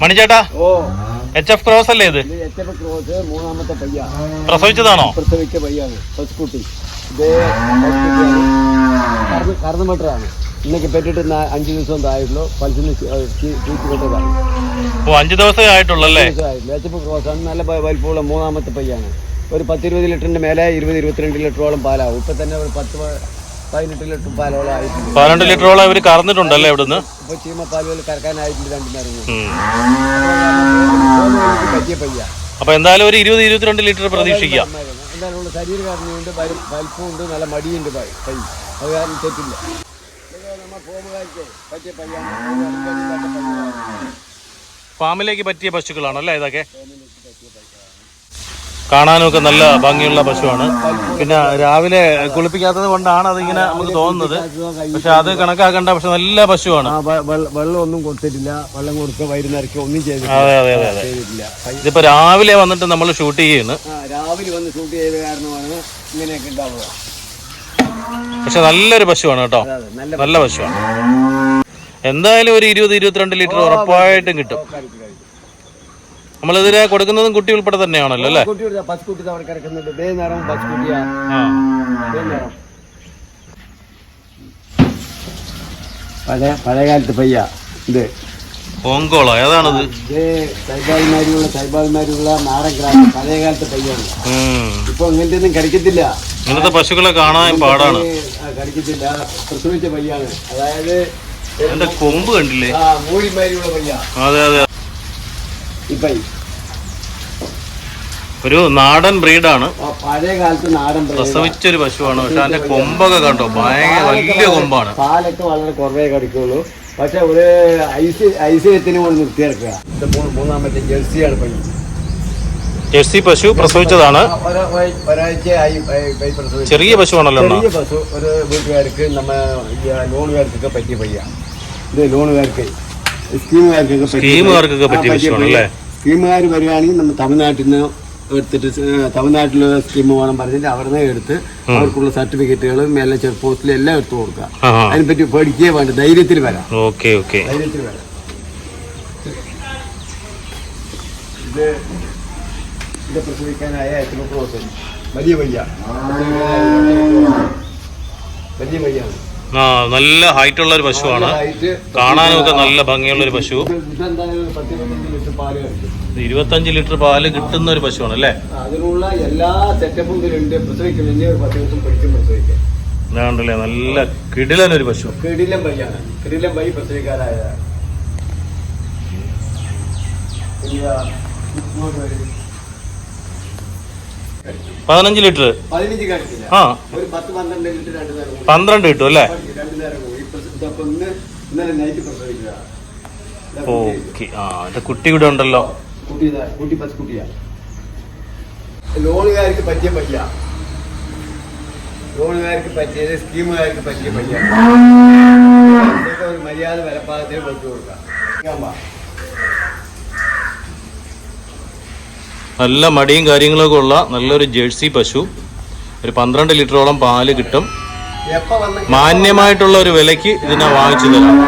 മണിച്ചേട്ടാ ഓ. H F cross അല്ലേ ഇത്? ഇത് എച്ച് എഫ് ക്രോസ് മൂന്നാമത്തെ പയ്യ. പ്രസവിച്ചതാണോ? പ്രസവിച്ച പയ്യാണ് ഇത് കറന്നുമട്ടറാണ് ഇന്നൊക്കെ അഞ്ച് ദിവസം ആയിട്ടുള്ളൂ. പലിശന്ന് ചീറ്റിക്കൊണ്ടതാണ് ഓ അഞ്ചു ദിവസമേ ആയിട്ടുള്ളല്ലേ ദിവസമായിട്ടില്ല എച്ച് എഫ് ക്രോസ് ആണ്. നല്ല വലിപ്പമുള്ള മൂന്നാമത്തെ പയ്യാണ്. ഒരു പത്തിരുപത് ലിറ്ററിന്റെ മേലെ ഇരുപത് ഇരുപത്തിരണ്ട് ലിറ്ററോളം പാലാവും. ഇപ്പൊ തന്നെ ഒരു പത്ത് പതിനെട്ട് ലിറ്റർ പാലോളം ആയിട്ടുണ്ട്. ലിറ്ററോളം ഇവർ കറന്നിട്ടുണ്ടല്ലേ ഇവിടുന്ന്? ഇപ്പൊ ചീമപ്പാലുകൾ കറക്കാനായിട്ടുണ്ട് രണ്ടു നേരം കൊണ്ട് ഉം. പോകുന്നവർക്ക് പറ്റിയ പയ്യ അപ്പൊ എന്തായാലും ഒരു ഇരുപത് ഇരുപത്തിരണ്ട് ലിറ്റർ പ്രതീക്ഷിക്കാം. എന്തായാലും ഉള്ള വലിപ്പമുണ്ട് നല്ല മടിയുണ്ട് പൈ പൈ. അത് കാരണം തെറ്റില്ല. ഇത് നമ്മ പോകുമ്പോഴായിരിക്കും പറ്റിയ പയ്യാണ്. ഫാമിലേക്ക് പറ്റിയ പശുക്കളാണല്ലേ ഇതൊക്കെ? കാണാനും ഒക്കെ നല്ല ഭംഗിയുള്ള പശുവാണ്. പിന്നെ രാവിലെ കുളിപ്പിക്കാത്തത് കൊണ്ടാണ് അതിങ്ങനെ നമുക്ക് തോന്നുന്നത്. പക്ഷെ അത് കണക്കാക്കണ്ട പക്ഷെ നല്ല പശുവാണ്. വെള്ളം ഒന്നും കൊടുത്തിട്ടില്ല. വെള്ളം കൊടുക്കുക വൈകുന്നേരക്ക് ഒന്നും അതെ അതെ അതെ അതെ. ഇതിപ്പോ രാവിലെ വന്നിട്ട് നമ്മൾ ഷൂട്ട് ചെയ്യുന്നു രാവിലെ വന്ന് ഷൂട്ട് ചെയ്ത കാരണമാണ് ഇങ്ങനെയൊക്കെ ഉണ്ടാവുക. പക്ഷെ നല്ലൊരു പശുവാണ് കേട്ടോ. നല്ല പശുവാണ്. എന്തായാലും ഒരു ഇരുപത് ഇരുപത്തിരണ്ട് ലിറ്റർ ഉറപ്പായിട്ടും കിട്ടും. കഴിക്കും. കൊടുക്കുന്നതും കുട്ടി ഉൾപ്പെടെ തന്നെയാണല്ലോ അല്ലേ? കുട്ടി അവിടെ കിടക്കുന്നുണ്ട്. ദേ നേരം പഴയ പഴയകാലത്ത് പയ്യ ഇത്. ഓങ്കോളോ ഏതാണത്? ഇത് സൈബാൽമാരിയുള്ള സൈബാൽമാരിലുള്ള നാടൻ ഗ്രാമം പഴയകാലത്ത് പയ്യാണ്. ഇപ്പൊ ഇങ്ങനത്തെ ഒന്നും കടിക്കത്തില്ല ഇങ്ങനത്തെ പശുക്കളെ കാണാൻ പാടാണ്. കടിക്കത്തില്ല പ്രസവിച്ച പയ്യാണ്. അതായത് എന്റെ കൊമ്പ് കണ്ടില്ലേ? മൂടിമാരിയുള്ള പയ്യ. അതെ അതെ ഒരു നാടൻ ബ്രീഡാണ്. പഴയ കാലത്ത് നാടൻ പ്രസവിച്ചൊരു പശുവാണ്. പക്ഷെ അതിന്റെ കൊമ്പൊക്കെ കണ്ടോ? ഭയങ്കര വലിയ കൊമ്പാണ്. പാലൊക്കെ വളരെ കുറവേ കടിക്കുള്ളൂ. പക്ഷെ ഒരു ഐസ് ഐശ്വര്യത്തിന് കൊണ്ട് നിർത്തിയെടുക്കുക. മൂന്നാമത്തെ ജേഴ്സിയാണ് പൈ ജേഴ്സി പശു പ്രസവിച്ചതാണ്. ചെറിയ പശുവാണല്ലോ ആണല്ലോ ചെറിയ പശു ഒരു വീട്ടുകാർക്ക് നമ്മ ലോണുകാർക്കൊക്കെ പറ്റിയ പയ്യ. ഇത് ലോണുകാർക്ക് സ്കീമുകാർക്കൊക്കെ പറ്റിയ സ്കീമുകാർക്കൊക്കെ? സ്കീമുകാർ വരികയാണെങ്കിൽ നമ്മൾ തമിഴ്നാട്ടിൽ നിന്ന് എടുത്തിട്ട് തമിഴ്നാട്ടിൽ സ്കീം വേണം പറഞ്ഞിട്ട് അവിടെ നിന്ന് എടുത്ത് അവർക്കുള്ള സർട്ടിഫിക്കറ്റുകളും എല്ലാം ചെക്ക് പോസ്റ്റിലും എല്ലാം എടുത്തു കൊടുക്കുക. അതിനെപ്പറ്റി പേടിക്കുകയേ വേണ്ട ധൈര്യത്തിൽ വരാം. Okay okay. ധൈര്യത്തിൽ വരാം. ഇത് ഇത് പ്രസവിക്കാനായ എത്ര ക്രോസ് വലിയ വയ്യ. വലിയ വയ്യാണ്. ആ നല്ല ഹൈറ്റ് ഉള്ള ഒരു പശുവാണ് കാണാനൊക്കെ നല്ല ഭംഗിയുള്ള ഒരു പശു ഇരുപത്തഞ്ച് ലിറ്റർ പാൽ കിട്ടുന്ന ഒരു പശുവാണ് അല്ലേ? അതിനുള്ള എല്ലാ സെറ്റപ്പും ഇതാണ്ടല്ലേ നല്ല കിടിലൻ ഒരു പശു. കിടിലൻ വയ്യാണ് കിടിലം വൈ പ്രസവിക്കാരായതാണ് ഇല്ല, ഇങ്ങോട്ട് വരൂ. പതിനഞ്ച് ലിറ്റർ? ആ. പന്ത്രണ്ട് കൂടി കിട്ടും അല്ലേ? കൂടി ഓക്കെ. ആ കുട്ടി ഉണ്ടല്ലോ. ഇതാ, കുട്ടി പത്ത് കുട്ടിയാ. ലോണുകാർക്ക് പറ്റിയ പയ്യ. ലോണുകാർക്ക് പറ്റിയത് സ്കീമുകാർക്ക് പറ്റിയ പയ്യ. ഒരു മര്യാദ വിലപ്പാകത്തിന് വെച്ചു കൊടുക്കാം ഇരിക്കാൻ പാ. നല്ല മടിയും കാര്യങ്ങളൊക്കെ ഉള്ള നല്ലൊരു ജേഴ്സി പശു. ഒരു പന്ത്രണ്ട് ലിറ്ററോളം പാൽ കിട്ടും. മാന്യമായിട്ടുള്ള ഒരു വിലയ്ക്ക് ഇതിനെ വാങ്ങിച്ചു തരാം.